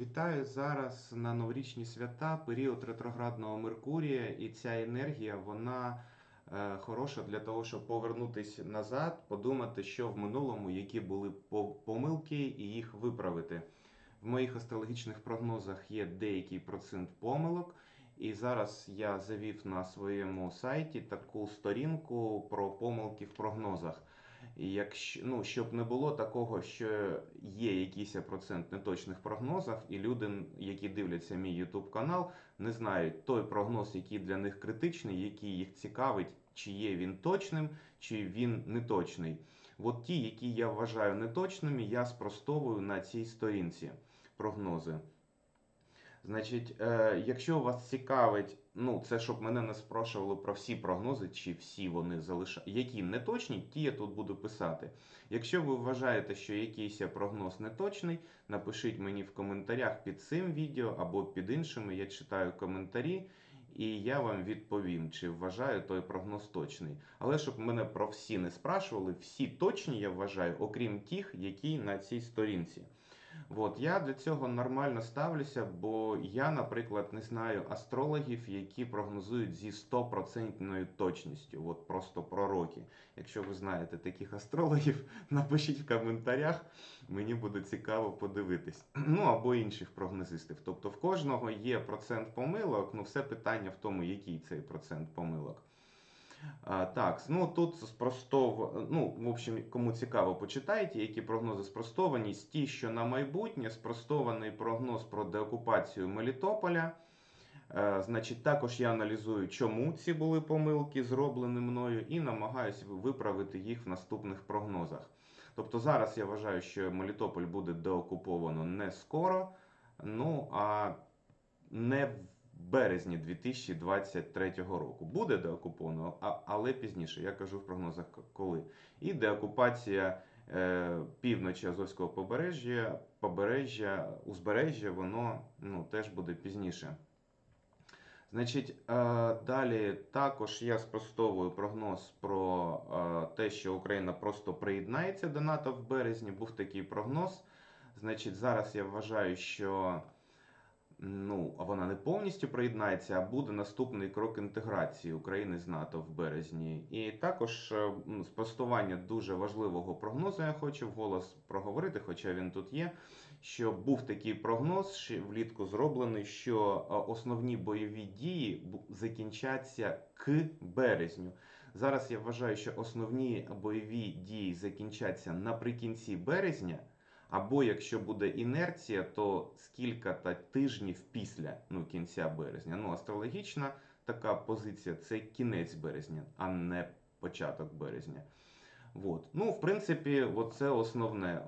Вітаю зараз на новорічні свята, період ретроградного Меркурія, і ця енергія вона е, хороша для того, щоб повернутися назад, подумати, що в минулому, які були по- помилки, і їх виправити. В моїх астрологічних прогнозах є деякий процент помилок, і зараз я завів на своєму сайті таку сторінку про помилки в прогнозах. Якщо, ну, щоб не було такого, що є якийсь процент неточних прогнозів, і люди, які дивляться мій YouTube канал, не знають той прогноз, який для них критичний, який їх цікавить, чи є він точним, чи він неточний. От ті, які я вважаю неточними, я спростовую на цій сторінці прогнози. Значить, е, якщо вас цікавить, ну це щоб мене не спрашували про всі прогнози, чи всі вони залишають, які не точні, ті я тут буду писати. Якщо ви вважаєте, що якийсь прогноз не точний, напишіть мені в коментарях під цим відео або під іншими. Я читаю коментарі. І я вам відповім, чи вважаю той прогноз точний. Але щоб мене про всі не спрашували, всі точні я вважаю, окрім тих, які на цій сторінці. От, я до цього нормально ставлюся, бо я, наприклад, не знаю астрологів, які прогнозують зі 100% точністю, от просто пророки. Якщо ви знаєте таких астрологів, напишіть в коментарях, мені буде цікаво подивитись. Ну або інших прогнозистів. Тобто в кожного є процент помилок, ну все питання в тому, який цей процент помилок. Так, ну тут спростов... ну, в общем, кому цікаво, почитайте, які прогнози спростовані. Ті, що на майбутнє, спростований прогноз про деокупацію Мелітополя. Е, значить, також я аналізую, чому ці були помилки зроблені мною, і намагаюся виправити їх в наступних прогнозах. Тобто зараз я вважаю, що Мелітополь буде деокуповано не скоро, ну а не в березні 2023 року. Буде деокуповано, але пізніше. Я кажу в прогнозах коли. І деокупація е, півночі Азовського побережжя, побережжя, узбережжя, воно ну, теж буде пізніше. Значить, е, далі також я спростовую прогноз про е, те, що Україна просто приєднається до НАТО в березні. Був такий прогноз. Значить, зараз я вважаю, що ну, вона не повністю приєднається, а буде наступний крок інтеграції України з НАТО в березні. І також е, спростування дуже важливого прогнозу я хочу вголос проговорити, хоча він тут є. Що був такий прогноз влітку зроблений, що е, основні бойові дії закінчаться к березню. Зараз я вважаю, що основні бойові дії закінчаться наприкінці березня. Або якщо буде інерція, то скільки-то тижнів після ну, кінця березня. Ну, астрологічна така позиція це кінець березня, а не початок березня. От. Ну, в принципі, це основне.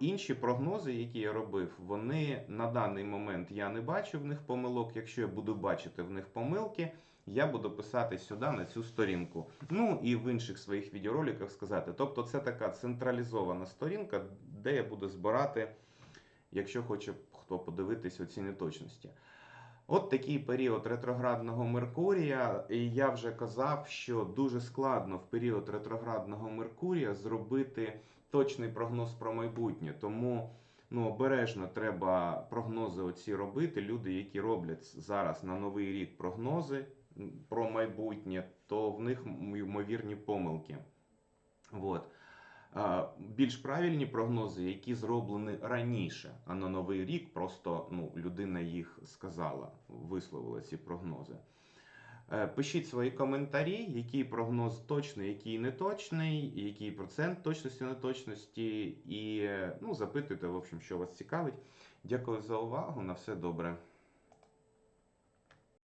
Інші прогнози, які я робив, вони на даний момент я не бачу в них помилок. Якщо я буду бачити в них помилки, я буду писати сюди на цю сторінку. Ну і в інших своїх відеороликах сказати. Тобто, це така централізована сторінка, де я буду збирати, якщо хоче хто подивитись оці неточності. От такий період ретроградного Меркурія. І я вже казав, що дуже складно в період ретроградного Меркурія зробити точний прогноз про майбутнє. Тому ну, обережно треба прогнози оці робити. Люди, які роблять зараз на новий рік прогнози про майбутнє, то в них ймовірні помилки. Вот. А, Більш правильні прогнози, які зроблені раніше, а на новий рік просто ну, людина їх сказала, висловила ці прогнози. Е, Пишіть свої коментарі, який прогноз точний, який неточний, який процент точності неточності, і ну, запитуйте, в общем, що вас цікавить. Дякую за увагу. На все добре.